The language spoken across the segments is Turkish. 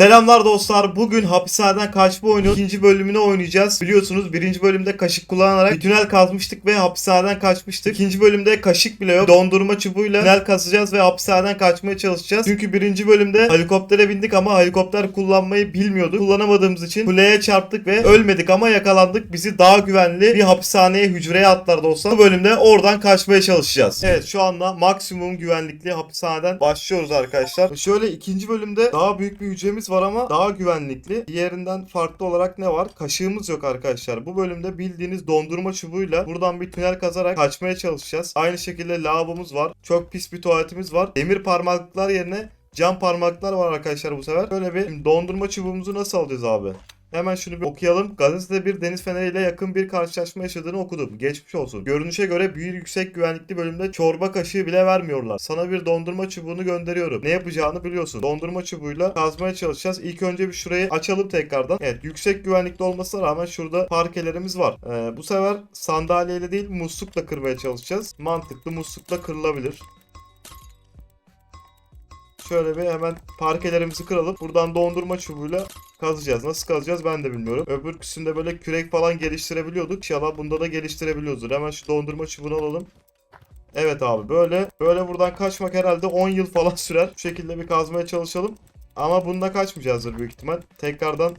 Selamlar dostlar. Bugün hapishaneden kaçma oyunu ikinci bölümünü oynayacağız. Biliyorsunuz birinci bölümde kaşık kullanarak bir tünel kazmıştık ve hapishaneden kaçmıştık. İkinci bölümde kaşık bile yok. Dondurma çubuğuyla tünel kazacağız ve hapishaneden kaçmaya çalışacağız. Çünkü birinci bölümde helikoptere bindik ama helikopter kullanmayı bilmiyorduk. Kullanamadığımız için kuleye çarptık ve ölmedik ama yakalandık. Bizi daha güvenli bir hapishaneye hücreye atlar dostlar. Bu bölümde oradan kaçmaya çalışacağız. Evet şu anda maksimum güvenlikli hapishaneden başlıyoruz arkadaşlar. Şöyle ikinci bölümde daha büyük bir hücremiz var ama daha güvenlikli. Diğerinden farklı olarak ne var? Kaşığımız yok arkadaşlar. Bu bölümde bildiğiniz dondurma çubuğuyla buradan bir tünel kazarak kaçmaya çalışacağız. Aynı şekilde lavabomuz var. Çok pis bir tuvaletimiz var. Demir parmaklıklar yerine cam parmaklar var arkadaşlar bu sefer. Böyle bir dondurma çubuğumuzu nasıl alacağız abi? Hemen şunu bir okuyalım. Gazetede bir deniz feneriyle yakın bir karşılaşma yaşadığını okudum. Geçmiş olsun. Görünüşe göre büyük yüksek güvenlikli bölümde çorba kaşığı bile vermiyorlar. Sana bir dondurma çubuğunu gönderiyorum. Ne yapacağını biliyorsun. Dondurma çubuğuyla kazmaya çalışacağız. İlk önce bir şurayı açalım tekrardan. Evet yüksek güvenlikli olmasına rağmen şurada parkelerimiz var. Ee, bu sefer sandalyeyle değil muslukla kırmaya çalışacağız. Mantıklı muslukla kırılabilir. Şöyle bir hemen parkelerimizi kıralım. Buradan dondurma çubuğuyla kazacağız. Nasıl kazacağız ben de bilmiyorum. Öbür kısımda böyle kürek falan geliştirebiliyorduk. İnşallah bunda da geliştirebiliyoruzdur. Hemen şu dondurma çubuğunu alalım. Evet abi böyle böyle buradan kaçmak herhalde 10 yıl falan sürer. Bu şekilde bir kazmaya çalışalım. Ama bunda kaçmayacağızdır büyük ihtimal. Tekrardan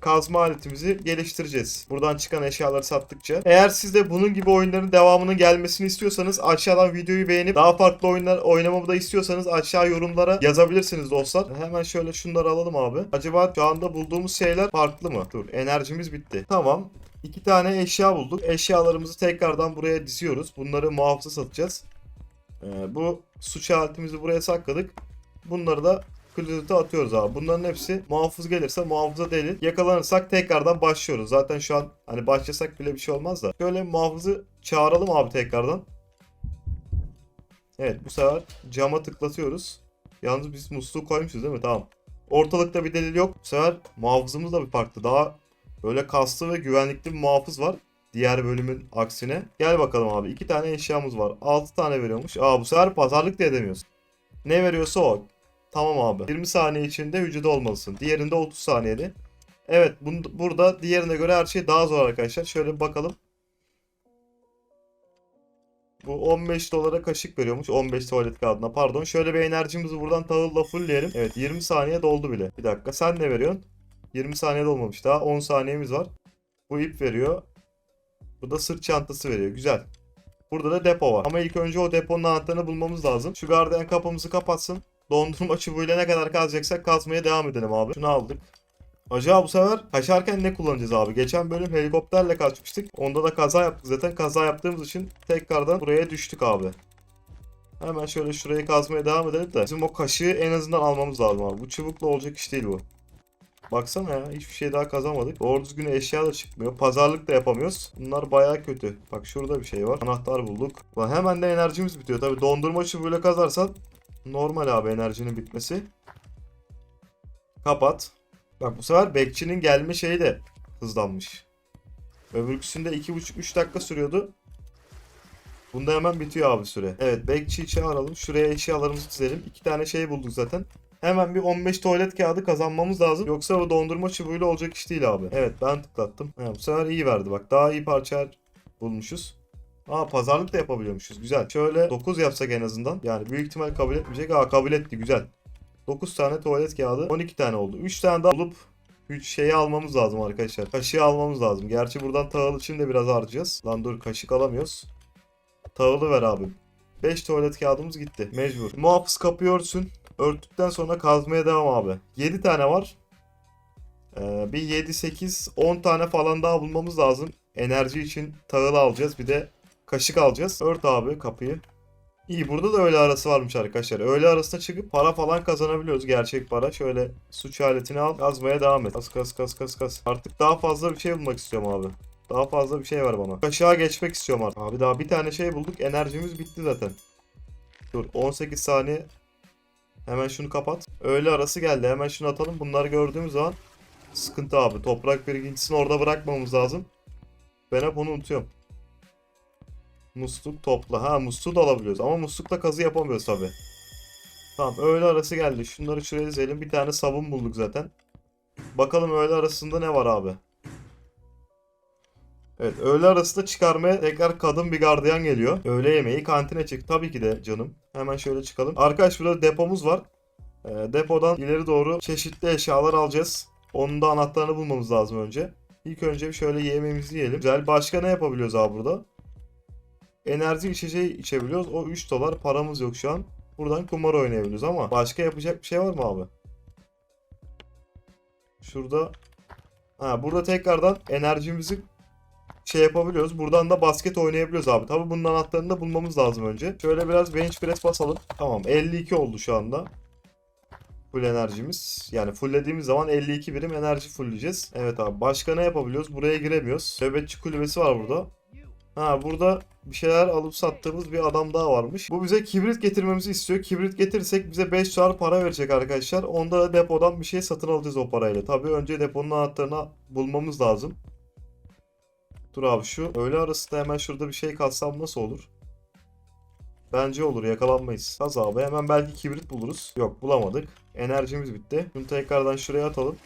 kazma aletimizi geliştireceğiz. Buradan çıkan eşyaları sattıkça. Eğer siz de bunun gibi oyunların devamının gelmesini istiyorsanız aşağıdan videoyu beğenip daha farklı oyunlar oynamamı da istiyorsanız aşağı yorumlara yazabilirsiniz dostlar. Hemen şöyle şunları alalım abi. Acaba şu anda bulduğumuz şeyler farklı mı? Dur enerjimiz bitti. Tamam. İki tane eşya bulduk. Eşyalarımızı tekrardan buraya diziyoruz. Bunları muhafıza satacağız. Ee, bu suç aletimizi buraya sakladık. Bunları da Kılıcıta atıyoruz abi. Bunların hepsi muhafız gelirse muhafıza delil. Yakalanırsak tekrardan başlıyoruz. Zaten şu an hani başlasak bile bir şey olmaz da. Şöyle muhafızı çağıralım abi tekrardan. Evet bu sefer cama tıklatıyoruz. Yalnız biz musluğu koymuşuz değil mi? Tamam. Ortalıkta bir delil yok. Bu sefer muhafızımız da bir farklı. Daha böyle kaslı ve güvenlikli bir muhafız var. Diğer bölümün aksine. Gel bakalım abi. iki tane eşyamız var. 6 tane veriyormuş. Aa bu sefer pazarlık da edemiyoruz. Ne veriyorsa o. Tamam abi. 20 saniye içinde hücrede olmalısın. Diğerinde 30 saniyede. Evet bun- burada diğerine göre her şey daha zor arkadaşlar. Şöyle bir bakalım. Bu 15 dolara kaşık veriyormuş. 15 tuvalet kağıdına pardon. Şöyle bir enerjimizi buradan tahılla fullleyelim. Evet 20 saniye doldu bile. Bir dakika sen ne veriyorsun? 20 saniye dolmamış daha. 10 saniyemiz var. Bu ip veriyor. Bu da sırt çantası veriyor. Güzel. Burada da depo var. Ama ilk önce o deponun anahtarını bulmamız lazım. Şu gardiyan kapımızı kapatsın. Dondurma çubuğuyla ne kadar kazacaksak kazmaya devam edelim abi. Şunu aldık. Acaba bu sefer kaçarken ne kullanacağız abi? Geçen bölüm helikopterle kaçmıştık. Onda da kaza yaptık zaten. Kaza yaptığımız için tekrardan buraya düştük abi. Hemen şöyle şurayı kazmaya devam edelim de. Bizim o kaşığı en azından almamız lazım abi. Bu çubukla olacak iş değil bu. Baksana ya hiçbir şey daha kazamadık. Doğru düzgün eşya da çıkmıyor. Pazarlık da yapamıyoruz. Bunlar baya kötü. Bak şurada bir şey var. Anahtar bulduk. Lan hemen de enerjimiz bitiyor. Tabi dondurma çubuğuyla kazarsan Normal abi enerjinin bitmesi. Kapat. Bak bu sefer bekçinin gelme şeyi de hızlanmış. Öbürküsünde 2,5-3 dakika sürüyordu. Bunda hemen bitiyor abi süre. Evet bekçiyi çağıralım. Şuraya eşyalarımızı dizelim. İki tane şey bulduk zaten. Hemen bir 15 tuvalet kağıdı kazanmamız lazım. Yoksa o dondurma çubuğuyla olacak iş değil abi. Evet ben tıklattım. Ha, bu sefer iyi verdi bak. Daha iyi parçalar bulmuşuz. Aa pazarlık da yapabiliyormuşuz. Güzel. Şöyle 9 yapsak en azından. Yani büyük ihtimal kabul etmeyecek. Aa kabul etti. Güzel. 9 tane tuvalet kağıdı. 12 tane oldu. 3 tane daha bulup 3 şeyi almamız lazım arkadaşlar. Kaşığı almamız lazım. Gerçi buradan tahıl için de biraz harcayacağız. Lan dur kaşık alamıyoruz. Tahılı ver abi. 5 tuvalet kağıdımız gitti. Mecbur. Muhafız kapıyı örtsün. Örttükten sonra kazmaya devam abi. 7 tane var. Ee, bir 7, 8, 10 tane falan daha bulmamız lazım. Enerji için tahıl alacağız. Bir de Kaşık alacağız. Ört abi kapıyı. İyi burada da öğle arası varmış arkadaşlar. Öğle arasına çıkıp para falan kazanabiliyoruz. Gerçek para. Şöyle suç aletini al. Kazmaya devam et. Kas kas kas kas kas. Artık daha fazla bir şey bulmak istiyorum abi. Daha fazla bir şey var bana. Kaşığa geçmek istiyorum artık. Abi daha bir tane şey bulduk. Enerjimiz bitti zaten. Dur 18 saniye. Hemen şunu kapat. Öğle arası geldi. Hemen şunu atalım. Bunları gördüğümüz zaman sıkıntı abi. Toprak birikintisini orada bırakmamız lazım. Ben hep onu unutuyorum. Musluk topla. Ha musluğu da alabiliyoruz. Ama muslukla kazı yapamıyoruz tabi. Tamam öğle arası geldi. Şunları şuraya dizelim. Bir tane sabun bulduk zaten. Bakalım öğle arasında ne var abi. Evet öğle arasında çıkarmaya tekrar kadın bir gardiyan geliyor. Öğle yemeği kantine çık. Tabii ki de canım. Hemen şöyle çıkalım. Arkadaş burada depomuz var. Ee, depodan ileri doğru çeşitli eşyalar alacağız. Onun da anahtarını bulmamız lazım önce. İlk önce bir şöyle yemeğimizi yiyelim. Güzel. Başka ne yapabiliyoruz abi burada? Enerji içeceği içebiliyoruz. O 3 dolar paramız yok şu an. Buradan kumar oynayabiliyoruz ama başka yapacak bir şey var mı abi? Şurada ha burada tekrardan enerjimizi şey yapabiliyoruz. Buradan da basket oynayabiliyoruz abi. Tabi bunun anahtarını da bulmamız lazım önce. Şöyle biraz bench press basalım. Tamam 52 oldu şu anda. Full enerjimiz. Yani fulllediğimiz zaman 52 birim enerji fullleyeceğiz. Evet abi başka ne yapabiliyoruz? Buraya giremiyoruz. Nöbetçi kulübesi var burada. Ha burada bir şeyler alıp sattığımız bir adam daha varmış. Bu bize kibrit getirmemizi istiyor. Kibrit getirirsek bize 5 dolar para verecek arkadaşlar. Onda da depodan bir şey satın alacağız o parayla. Tabii önce deponun anahtarını bulmamız lazım. Dur abi şu öğle arasında hemen şurada bir şey kalsam nasıl olur? Bence olur yakalanmayız. Kaz abi hemen belki kibrit buluruz. Yok bulamadık. Enerjimiz bitti. Bunu tekrardan şuraya atalım.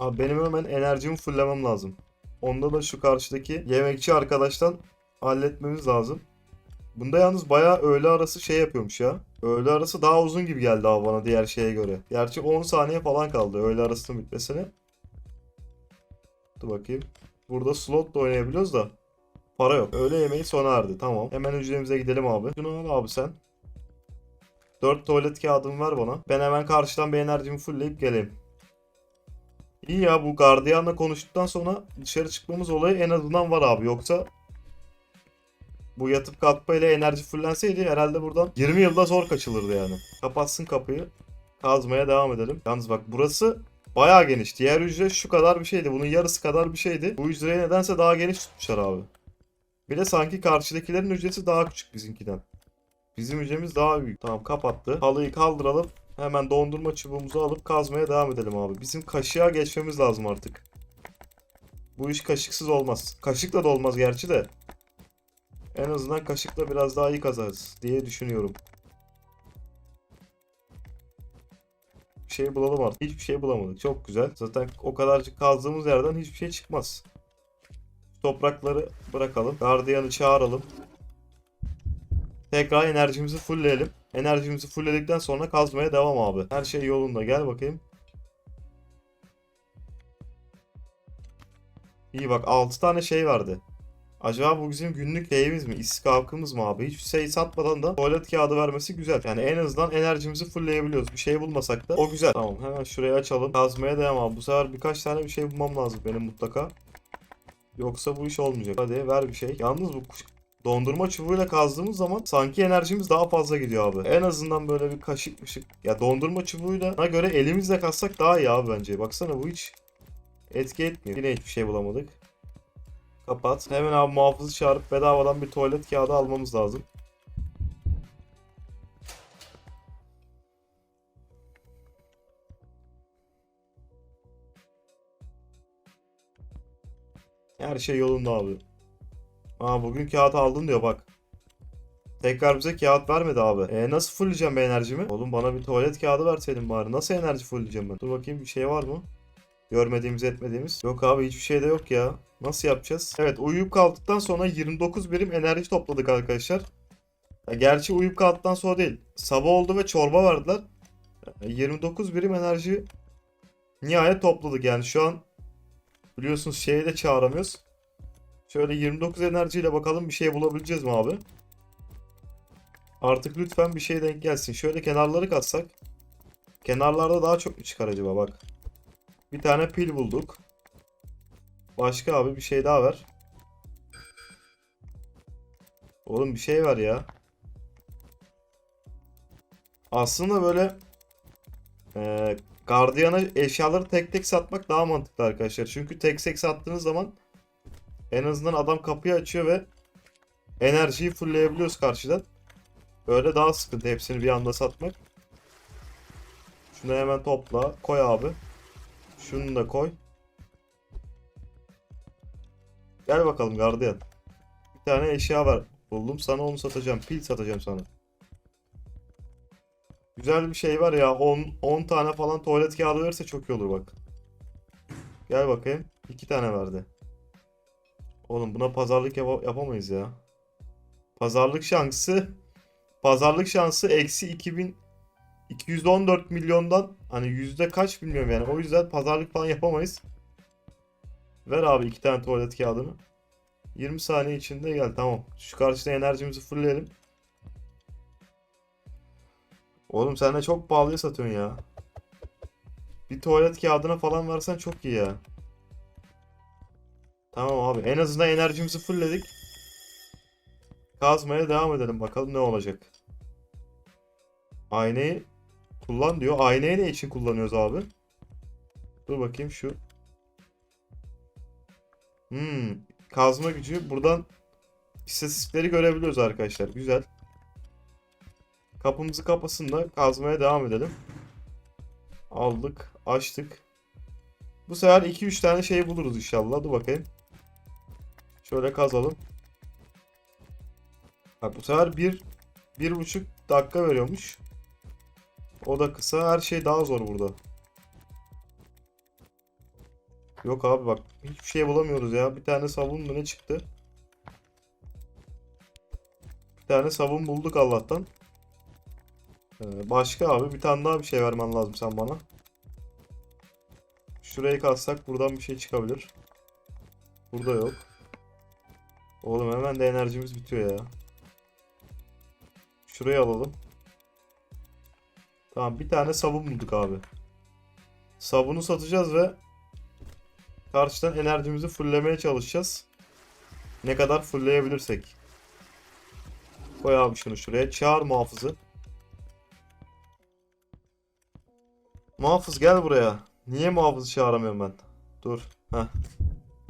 Abi benim hemen enerjimi fulllemem lazım. Onda da şu karşıdaki yemekçi arkadaştan halletmemiz lazım. Bunda yalnız bayağı öğle arası şey yapıyormuş ya. Öğle arası daha uzun gibi geldi abi bana diğer şeye göre. Gerçi 10 saniye falan kaldı öğle arasının bitmesine. Dur bakayım. Burada slot da oynayabiliyoruz da. Para yok. Öğle yemeği sona erdi. Tamam. Hemen hücremize gidelim abi. Şunu al abi sen. 4 tuvalet kağıdımı ver bana. Ben hemen karşıdan bir enerjimi fullleyip geleyim. İyi ya bu gardiyanla konuştuktan sonra dışarı çıkmamız olayı en azından var abi. Yoksa bu yatıp kalkma ile enerji fullenseydi herhalde buradan 20 yılda zor kaçılırdı yani. Kapatsın kapıyı. Kazmaya devam edelim. Yalnız bak burası bayağı geniş. Diğer hücre şu kadar bir şeydi. Bunun yarısı kadar bir şeydi. Bu hücreyi nedense daha geniş tutmuşlar abi. Bir de sanki karşıdakilerin hücresi daha küçük bizimkiden. Bizim hücremiz daha büyük. Tamam kapattı. Halıyı kaldıralım. Hemen dondurma çubuğumuzu alıp kazmaya devam edelim abi. Bizim kaşığa geçmemiz lazım artık. Bu iş kaşıksız olmaz. Kaşıkla da olmaz gerçi de. En azından kaşıkla biraz daha iyi kazarız diye düşünüyorum. Bir şey bulalım artık. Hiçbir şey bulamadık. Çok güzel. Zaten o kadarcık kazdığımız yerden hiçbir şey çıkmaz. Toprakları bırakalım. Gardiyanı çağıralım. Tekrar enerjimizi fullleyelim. Enerjimizi fullledikten sonra kazmaya devam abi. Her şey yolunda. Gel bakayım. İyi bak 6 tane şey vardı. Acaba bu bizim günlük şeyimiz mi? İstikamımız mı abi? Hiçbir şey satmadan da tuvalet kağıdı vermesi güzel. Yani en azından enerjimizi fullleyebiliyoruz. Bir şey bulmasak da o güzel. Tamam hemen şurayı açalım. Kazmaya devam abi. Bu sefer birkaç tane bir şey bulmam lazım benim mutlaka. Yoksa bu iş olmayacak. Hadi ver bir şey. Yalnız bu dondurma çubuğuyla kazdığımız zaman sanki enerjimiz daha fazla gidiyor abi. En azından böyle bir kaşık mışık. Ya dondurma çubuğuyla ona göre elimizle kazsak daha iyi abi bence. Baksana bu hiç etki etmiyor. Yine hiçbir şey bulamadık. Kapat. Hemen abi muhafızı çağırıp bedavadan bir tuvalet kağıdı almamız lazım. Her şey yolunda abi. Aa bugün kağıt aldın diyor bak. Tekrar bize kağıt vermedi abi. E nasıl fullleyeceğim ben enerjimi? Oğlum bana bir tuvalet kağıdı verseydin bari. Nasıl enerji fullleyeceğim ben? Dur bakayım bir şey var mı? Görmediğimiz etmediğimiz. Yok abi hiçbir şey de yok ya. Nasıl yapacağız? Evet uyuyup kalktıktan sonra 29 birim enerji topladık arkadaşlar. Ya, gerçi uyuyup kalktıktan sonra değil. Sabah oldu ve çorba verdiler. Ya, 29 birim enerji nihayet topladık yani şu an biliyorsunuz şeyi de çağıramıyoruz. Şöyle 29 enerjiyle bakalım bir şey bulabileceğiz mi abi? Artık lütfen bir şey denk gelsin. Şöyle kenarları katsak. Kenarlarda daha çok mu çıkar acaba bak. Bir tane pil bulduk. Başka abi bir şey daha ver. Oğlum bir şey var ya. Aslında böyle e, gardiyana eşyaları tek tek satmak daha mantıklı arkadaşlar. Çünkü tek tek sattığınız zaman en azından adam kapıyı açıyor ve enerjiyi fullleyebiliyoruz karşıdan. Böyle daha sıkıntı hepsini bir anda satmak. Şunu hemen topla. Koy abi. Şunu da koy. Gel bakalım gardiyan. Bir tane eşya var. buldum. Sana onu satacağım. Pil satacağım sana. Güzel bir şey var ya. 10 10 tane falan tuvalet kağıdı verirse çok iyi olur bak. Gel bakayım. 2 tane verdi. Oğlum buna pazarlık yapa- yapamayız ya. Pazarlık şansı pazarlık şansı eksi 2000 214 milyondan hani yüzde kaç bilmiyorum yani. O yüzden pazarlık falan yapamayız. Ver abi iki tane tuvalet kağıdını. 20 saniye içinde gel tamam. Şu karşıda enerjimizi fullleyelim. Oğlum sen de çok pahalıya satıyorsun ya. Bir tuvalet kağıdına falan versen çok iyi ya. Tamam abi en azından enerjimizi fullledik. Kazmaya devam edelim bakalım ne olacak. Aynayı kullan diyor. Aynayı ne için kullanıyoruz abi? Dur bakayım şu. Hmm, kazma gücü. Buradan istatistikleri görebiliyoruz arkadaşlar. Güzel. Kapımızı kapasın da kazmaya devam edelim. Aldık, açtık. Bu sefer 2-3 tane şey buluruz inşallah. Dur bakayım. Şöyle kazalım. Bak bu sefer 1 bir, buçuk dakika veriyormuş. O da kısa. Her şey daha zor burada. Yok abi bak hiçbir şey bulamıyoruz ya. Bir tane sabun mu ne çıktı? Bir tane sabun bulduk Allah'tan. Ee, başka abi bir tane daha bir şey vermen lazım sen bana. Şurayı kazsak buradan bir şey çıkabilir. Burada yok. Oğlum hemen de enerjimiz bitiyor ya. Şurayı alalım. Tamam bir tane sabun bulduk abi. Sabunu satacağız ve karşıdan enerjimizi fulllemeye çalışacağız. Ne kadar fullleyebilirsek. Koy abi şunu şuraya. Çağır muhafızı. Muhafız gel buraya. Niye muhafızı çağıramıyorum ben? Dur. Heh.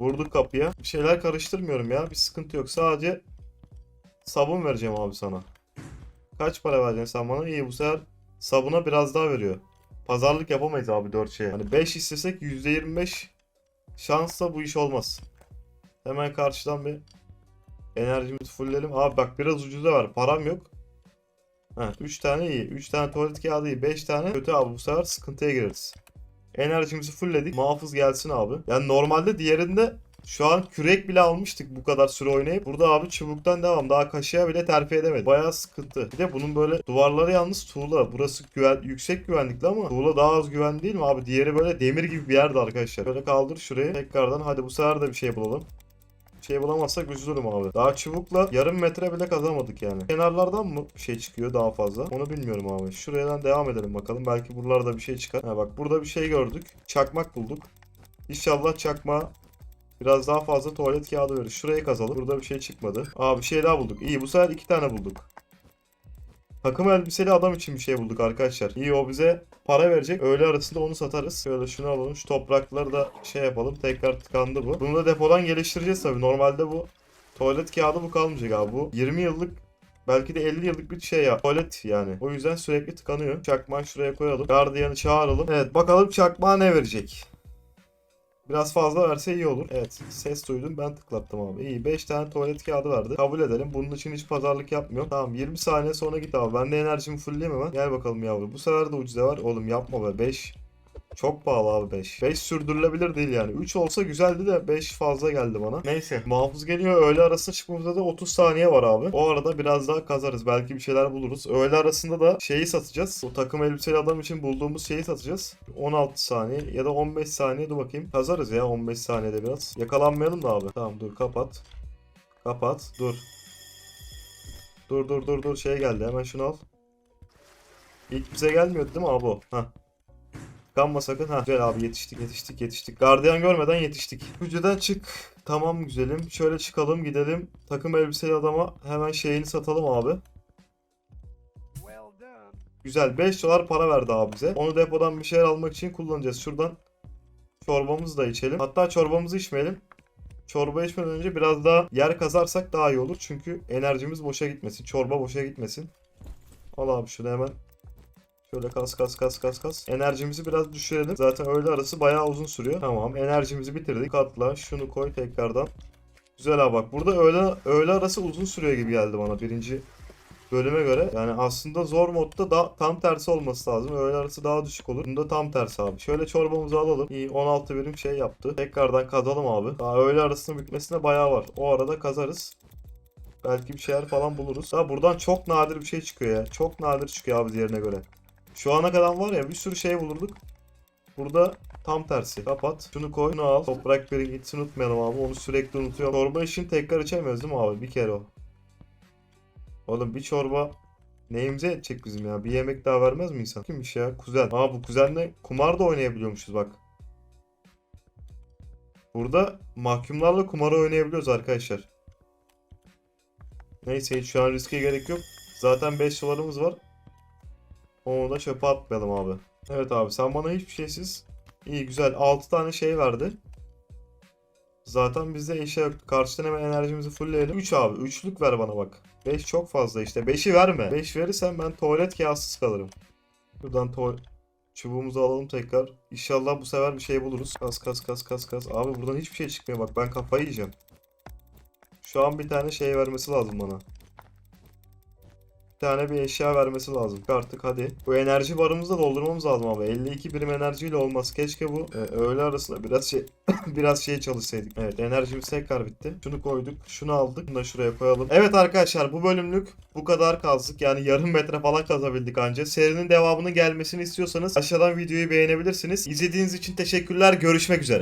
Vurduk kapıya. Bir şeyler karıştırmıyorum ya. Bir sıkıntı yok. Sadece sabun vereceğim abi sana. Kaç para vereceksin sen bana? İyi bu sefer sabuna biraz daha veriyor. Pazarlık yapamayız abi 4 şeye. Hani 5 istesek %25 şansla bu iş olmaz. Hemen karşıdan bir enerjimizi fullleyelim. Abi bak biraz ucuza var. Param yok. Ha 3 tane iyi. 3 tane tuvalet kağıdı iyi. 5 tane kötü abi. Bu sefer sıkıntıya gireriz. Enerjimizi fullledik. Muhafız gelsin abi. Yani normalde diğerinde şu an kürek bile almıştık bu kadar süre oynayıp. Burada abi çubuktan devam. Daha kaşığa bile terfi edemedik. Bayağı sıkıntı. Bir de bunun böyle duvarları yalnız tuğla. Burası güven, yüksek güvenlikli ama tuğla daha az güven değil mi abi? Diğeri böyle demir gibi bir yerde arkadaşlar. Böyle kaldır şurayı. Tekrardan hadi bu sefer de bir şey bulalım. Şey bulamazsak üzülürüm abi. Daha çubukla yarım metre bile kazamadık yani. Kenarlardan mı şey çıkıyor daha fazla? Onu bilmiyorum abi. Şuradan devam edelim bakalım. Belki buralarda bir şey çıkar. Ha bak burada bir şey gördük. Çakmak bulduk. İnşallah çakma Biraz daha fazla tuvalet kağıdı verir. Şuraya kazalım. Burada bir şey çıkmadı. Aa bir şey daha bulduk. İyi bu sefer iki tane bulduk. Takım elbiseli adam için bir şey bulduk arkadaşlar. İyi o bize para verecek. Öğle arasında onu satarız. Şöyle şunu alalım. Şu toprakları da şey yapalım. Tekrar tıkandı bu. Bunu da depodan geliştireceğiz tabii. Normalde bu tuvalet kağıdı bu kalmayacak abi. Bu 20 yıllık Belki de 50 yıllık bir şey ya. Tuvalet yani. O yüzden sürekli tıkanıyor. Çakmağı şuraya koyalım. Gardiyanı çağıralım. Evet bakalım çakmağa ne verecek. Biraz fazla verse iyi olur. Evet ses duydum ben tıklattım abi. İyi 5 tane tuvalet kağıdı verdi. Kabul edelim. Bunun için hiç pazarlık yapmıyorum. Tamam 20 saniye sonra git abi. Ben de enerjimi fullleyeyim hemen. Gel bakalım yavrum. Bu sefer de ucuza var. Oğlum yapma be 5. Çok pahalı abi 5. 5 sürdürülebilir değil yani. 3 olsa güzeldi de 5 fazla geldi bana. Neyse. Muhafız geliyor. Öğle arasında çıkmamızda da 30 saniye var abi. O arada biraz daha kazarız. Belki bir şeyler buluruz. Öğle arasında da şeyi satacağız. O takım elbiseli adam için bulduğumuz şeyi satacağız. 16 saniye ya da 15 saniye dur bakayım. Kazarız ya 15 saniyede biraz. Yakalanmayalım da abi. Tamam dur kapat. Kapat. Dur. Dur dur dur dur şey geldi. Hemen şunu al. İlk bize gelmiyordu değil mi abi o? Kanma sakın. Ha güzel abi yetiştik yetiştik yetiştik. Gardiyan görmeden yetiştik. Hücreden çık. Tamam güzelim. Şöyle çıkalım gidelim. Takım elbiseli adama hemen şeyini satalım abi. Güzel 5 dolar para verdi abi bize. Onu depodan bir şeyler almak için kullanacağız. Şuradan çorbamızı da içelim. Hatta çorbamızı içmeyelim. Çorba içmeden önce biraz daha yer kazarsak daha iyi olur. Çünkü enerjimiz boşa gitmesin. Çorba boşa gitmesin. Al abi şunu hemen Şöyle kas kas kas kas kas. Enerjimizi biraz düşürelim. Zaten öğle arası bayağı uzun sürüyor. Tamam enerjimizi bitirdik. Katla şunu koy tekrardan. Güzel abi bak burada öğle, öğle arası uzun sürüyor gibi geldi bana birinci bölüme göre. Yani aslında zor modda da tam tersi olması lazım. Öğle arası daha düşük olur. Bunda tam tersi abi. Şöyle çorbamızı alalım. İyi 16 birim şey yaptı. Tekrardan kazalım abi. Daha öğle arasının bitmesine bayağı var. O arada kazarız. Belki bir şeyler falan buluruz. Ha buradan çok nadir bir şey çıkıyor ya. Çok nadir çıkıyor abi diğerine göre. Şu ana kadar var ya bir sürü şey bulurduk. Burada tam tersi. Kapat. Şunu koy. Şunu al. Toprak birin gitsin unutmayalım abi. Onu sürekli unutuyorum. Çorba işini tekrar içemiyoruz değil mi abi? Bir kere o. Oğlum bir çorba neyimize edecek bizim ya? Bir yemek daha vermez mi insan? Kimmiş ya? Kuzen. Aa bu kuzenle kumar da oynayabiliyormuşuz bak. Burada mahkumlarla kumar oynayabiliyoruz arkadaşlar. Neyse hiç şu an riske gerek yok. Zaten 5 dolarımız var. Onu da çöpe atmayalım abi. Evet abi sen bana hiçbir şeysiz. İyi güzel 6 tane şey verdi. Zaten bizde eşya yoktu. Karşıdan hemen enerjimizi fullleyelim. 3 abi. Üçlük ver bana bak. 5 çok fazla işte. 5'i verme. 5 verirsen ben tuvalet kağıtsız kalırım. Buradan tuval çubuğumuzu alalım tekrar. İnşallah bu sefer bir şey buluruz. Kas kas kas kas kas. Abi buradan hiçbir şey çıkmıyor bak. Ben kafayı yiyeceğim. Şu an bir tane şey vermesi lazım bana. Tane bir eşya vermesi lazım. Artık hadi. Bu enerji barımızı da doldurmamız lazım abi. 52 birim enerjiyle olmaz. Keşke bu e, öğle arasında biraz şey biraz şey çalışsaydık. Evet enerjimiz tekrar bitti. Şunu koyduk. Şunu aldık. Bunu da şuraya koyalım. Evet arkadaşlar bu bölümlük bu kadar kazdık. Yani yarım metre falan kazabildik anca. Serinin devamının gelmesini istiyorsanız aşağıdan videoyu beğenebilirsiniz. İzlediğiniz için teşekkürler. Görüşmek üzere.